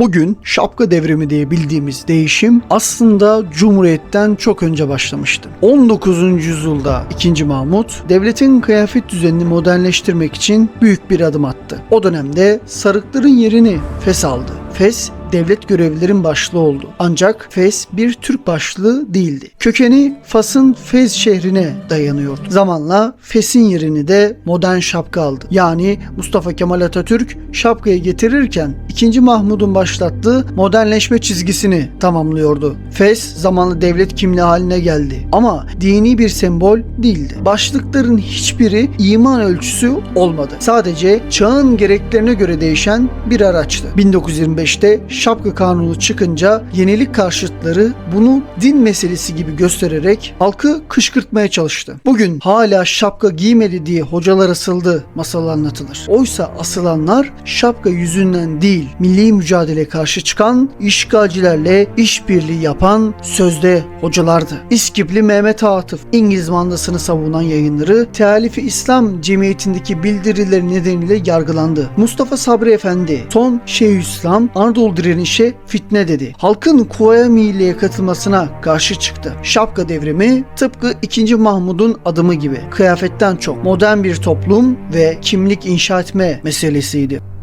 Bugün şapka devrimi diye bildiğimiz değişim aslında Cumhuriyet'ten çok önce başlamıştı. 19. yüzyılda 2. Mahmut devletin kıyafet düzenini modernleştirmek için büyük bir adım attı. O dönemde sarıkların yerini Fes aldı. Fes devlet görevlilerin başlığı oldu. Ancak Fes bir Türk başlığı değildi. Kökeni Fas'ın Fez şehrine dayanıyordu. Zamanla Fes'in yerini de modern şapka aldı. Yani Mustafa Kemal Atatürk şapkayı getirirken 2. Mahmud'un başlattığı modernleşme çizgisini tamamlıyordu. Fes zamanla devlet kimliği haline geldi. Ama dini bir sembol değildi. Başlıkların hiçbiri iman ölçüsü olmadı. Sadece çağın gereklerine göre değişen bir araçtı. 1925'te şapka kanunu çıkınca yenilik karşıtları bunu din meselesi gibi göstererek halkı kışkırtmaya çalıştı. Bugün hala şapka giymedi diye hocalar asıldı masal anlatılır. Oysa asılanlar şapka yüzünden değil milli mücadele karşı çıkan işgalcilerle işbirliği yapan sözde hocalardı. İskipli Mehmet Atıf İngiliz mandasını savunan yayınları Tealifi İslam Cemiyeti'ndeki bildirileri nedeniyle yargılandı. Mustafa Sabri Efendi son Şeyhülislam Anadolu direnişe fitne dedi. Halkın Kuvaya Milliye'ye katılmasına karşı çıktı. Şapka devrimi tıpkı 2. Mahmud'un adımı gibi kıyafetten çok modern bir toplum ve kimlik inşa etme meselesiydi.